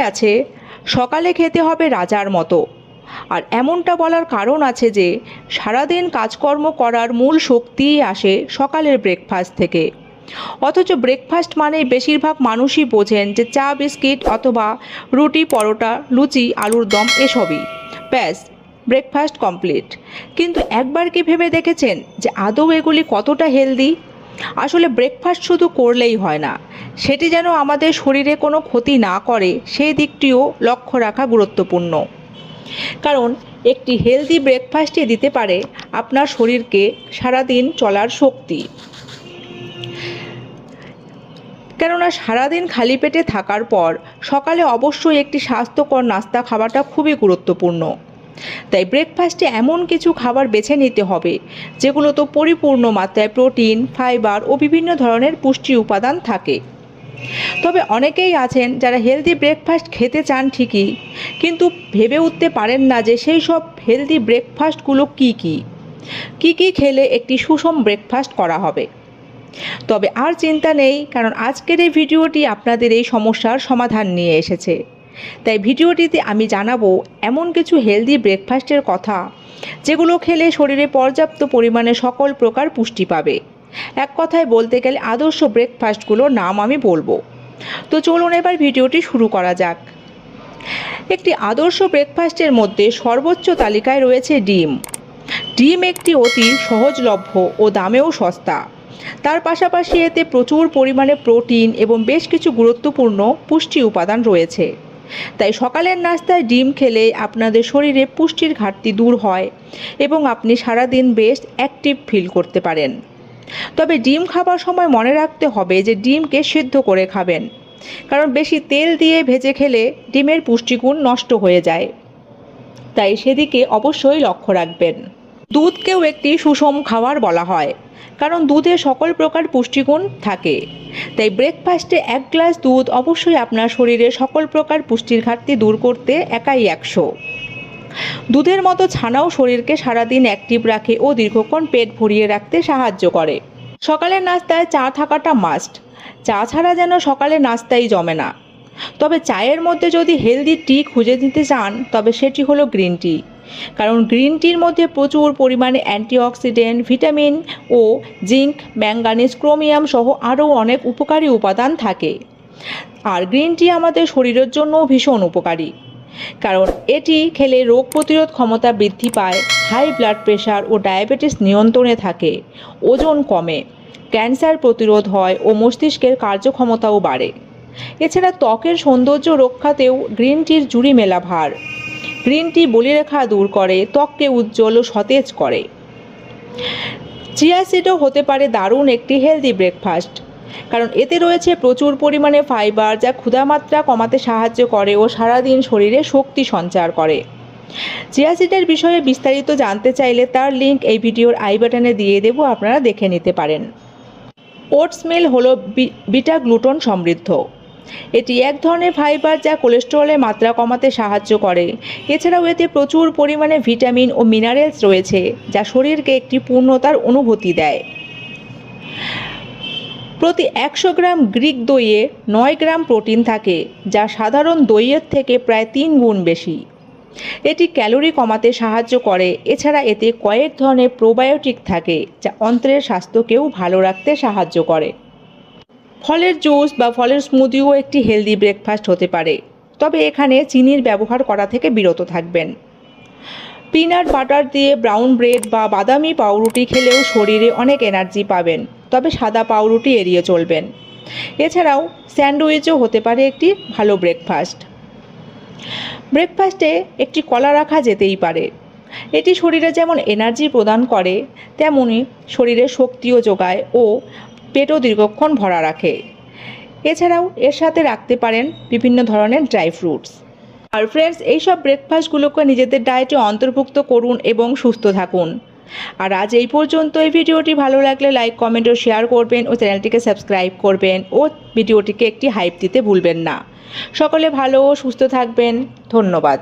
আছে, সকালে খেতে হবে রাজার মতো। আর এমনটা বলার কারণ আছে যে, সারাদিন কাজকর্ম করার মূল শক্তিই আসে সকালের ব্রেকফাস্ট থেকে। অথচ ব্রেকফাস্ট মানেই বেশিরভাগ মানুষই বোঝেন যে চা, বিস্কিট অথবা রুটি, পরোটা, লুচি, আলুর দম এসবই। ব্যাস ব্রেকফাস্ট কমপ্লিট কিন্তু একবার কি ভেবে দেখেছেন যে আদৌ এগুলি কতটা হেলদি আসলে ব্রেকফাস্ট শুধু করলেই হয় না। সেটি যেন আমাদের শরীরে কোনো ক্ষতি না করে, সেই দিকটিও লক্ষ্য রাখা গুরুত্বপূর্ণ। কারণ, একটি হেলদি ব্রেকফাস্টই দিতে পারে আপনার শরীরকে সারাদিন চলার শক্তি। কেননা, সারাদিন খালি পেটে থাকার পর সকালে অবশ্যই একটি স্বাস্থ্যকর নাস্তা খাওয়াটা খুবই গুরুত্বপূর্ণ। তাই ব্রেকফাস্টে এমন কিছু খাবার বেছে নিতে হবে যেগুলো তো পরিপূর্ণ মাত্রায় প্রোটিন ফাইবার ও বিভিন্ন ধরনের পুষ্টি উপাদান থাকে। তবে অনেকেই আছেন যারা হেলদি ব্রেকফাস্ট খেতে চান ঠিকই, কিন্তু ভেবে উঠতে পারেন না যে সেই সব হেলদি ব্রেকফাস্টগুলো কী কী। কী কী খেলে একটি সুষম ব্রেকফাস্ট করা হবে। তবে আর চিন্তা নেই, কারণ আজকের এই ভিডিওটি আপনাদের এই সমস্যার সমাধান নিয়ে এসেছে। তাই ভিডিওটিতে আমি জানাব এমন কিছু হেলদি ব্রেকফাস্টের কথা, যেগুলো খেলে শরীরে পর্যাপ্ত পরিমাণে সকল প্রকার পুষ্টি পাবে। এক কথায় বলতে গেলে আদর্শ ব্রেকফাস্টগুলোর নাম আমি বলব। তো চলুন এবার ভিডিওটি শুরু করা যাক। একটি আদর্শ ব্রেকফাস্টের মধ্যে সর্বোচ্চ তালিকায় রয়েছে ডিম। ডিম একটি অতি সহজলভ্য ও দামেও সস্তা। তার পাশাপাশি এতে প্রচুর পরিমাণে প্রোটিন এবং বেশ কিছু গুরুত্বপূর্ণ পুষ্টি উপাদান রয়েছে। তাই সকালের নাস্তায় ডিম খেলে আপনাদের শরীরে পুষ্টির ঘাটতি দূর হয় এবং আপনি সারাদিন বেশ অ্যাক্টিভ ফিল করতে পারেন। তবে ডিম খাবার সময় মনে রাখতে হবে যে ডিমকে সিদ্ধ করে খাবেন। কারণ বেশি তেল দিয়ে ভেজে খেলে ডিমের পুষ্টিগুণ নষ্ট হয়ে যায়। তাই সেদিকে অবশ্যই লক্ষ্য রাখবেন। দুধকেও একটি সুষম খাবার বলা হয়, কারণ দুধে সকল প্রকার পুষ্টিগুণ থাকে। তাই ব্রেকফাস্টে এক গ্লাস দুধ অবশ্যই আপনার শরীরে সকল প্রকার পুষ্টির ঘাটতি দূর করতে একাই একশো। দুধের মতো ছানাও শরীরকে সারাদিন অ্যাক্টিভ রাখে ও দীর্ঘক্ষণ পেট ভরিয়ে রাখতে সাহায্য করে। সকালের নাস্তায় চা থাকাটা মাস্ট চা ছাড়া যেন সকালে নাস্তাই জমে না। তবে চায়ের মধ্যে যদি হেলদি টি খুঁজে নিতে চান, তবে সেটি হলো গ্রিন টি কারণ গ্রিন টির মধ্যে প্রচুর পরিমাণে অ্যান্টিঅক্সিডেন্ট ভিটামিন ও জিঙ্ক ম্যাঙ্গানিজ ক্রোমিয়াম সহ আরও অনেক উপকারী উপাদান থাকে। আর গ্রিন টি আমাদের শরীরের জন্যও ভীষণ উপকারী। কারণ এটি খেলে রোগ প্রতিরোধ ক্ষমতা বৃদ্ধি পায়, হাই ব্লাড প্রেশার ও ডায়াবেটিস নিয়ন্ত্রণে থাকে, ওজন কমে, ক্যান্সার প্রতিরোধ হয় ও মস্তিষ্কের কার্যক্ষমতাও বাড়ে। এছাড়া ত্বকের সৌন্দর্য রক্ষাতেও গ্রিন টির জুড়ি মেলা ভার। গ্রিন টি বলিরেখা দূর করে, ত্বককে উজ্জ্বল ও সতেজ করে। চিয়া সিডও হতে পারে দারুণ একটি হেলদি ব্রেকফাস্ট কারণ এতে রয়েছে প্রচুর পরিমাণে ফাইবার যা ক্ষুধামাত্রা কমাতে সাহায্য করে ও সারাদিন শরীরে শক্তি সঞ্চার করে। চিয়া সিডের বিষয়ে বিস্তারিত জানতে চাইলে তার লিঙ্ক এই ভিডিওর আই বাটনে দিয়ে দেব, আপনারা দেখে নিতে পারেন। ওটস মিল হল বিটা গ্লুটন সমৃদ্ধ। এটি এক ধরনের ফাইবার যা কোলেস্টেরলের মাত্রা কমাতে সাহায্য করে। এছাড়াও এতে প্রচুর পরিমাণে ভিটামিন ও মিনারেলস রয়েছে, যা শরীরকে একটি পূর্ণতার অনুভূতি দেয়। প্রতি একশো গ্রাম গ্রিক দইয়ে নয় গ্রাম প্রোটিন থাকে, যা সাধারণ দইয়ের থেকে প্রায় তিন গুণ বেশি। এটি ক্যালোরি কমাতে সাহায্য করে, এছাড়া এতে কয়েক ধরনের প্রোবায়োটিক থাকে, যা অন্ত্রের স্বাস্থ্যকেও ভালো রাখতে সাহায্য করে। ফলের জুস বা ফলের স্মুদিও একটি হেলদি ব্রেকফাস্ট হতে পারে, তবে এখানে চিনির ব্যবহার করা থেকে বিরত থাকবেন। পিনাট বাটার দিয়ে ব্রাউন ব্রেড বা বাদামি পাউরুটি খেলেও শরীরে অনেক এনার্জি পাবেন। তবে সাদা পাউরুটি এড়িয়ে চলবেন। এছাড়াও স্যান্ডউইচও হতে পারে একটি ভালো ব্রেকফাস্ট। ব্রেকফাস্টে একটি কলা রাখা যেতেই পারে। এটি শরীরে যেমন এনার্জি প্রদান করে, তেমনি শরীরে শক্তিও যোগায় ও পেটও দীর্ঘক্ষণ ভরা রাখে। এছাড়াও এর সাথে রাখতে পারেন বিভিন্ন ধরনের ড্রাই ফ্রুটস। আর ফ্রেন্ডস, এইসব ব্রেকফাস্টগুলোকে নিজেদের ডায়েটে অন্তর্ভুক্ত করুন এবং সুস্থ থাকুন। আর আজ এই পর্যন্ত এই ভিডিওটি ভালো লাগলে লাইক কমেন্ট ও শেয়ার করবেন ও চ্যানেলটিকে সাবস্ক্রাইব করবেন ও ভিডিওটিকে একটি হাইপ দিতে ভুলবেন না। সকলে ভালো ও সুস্থ থাকবেন। ধন্যবাদ।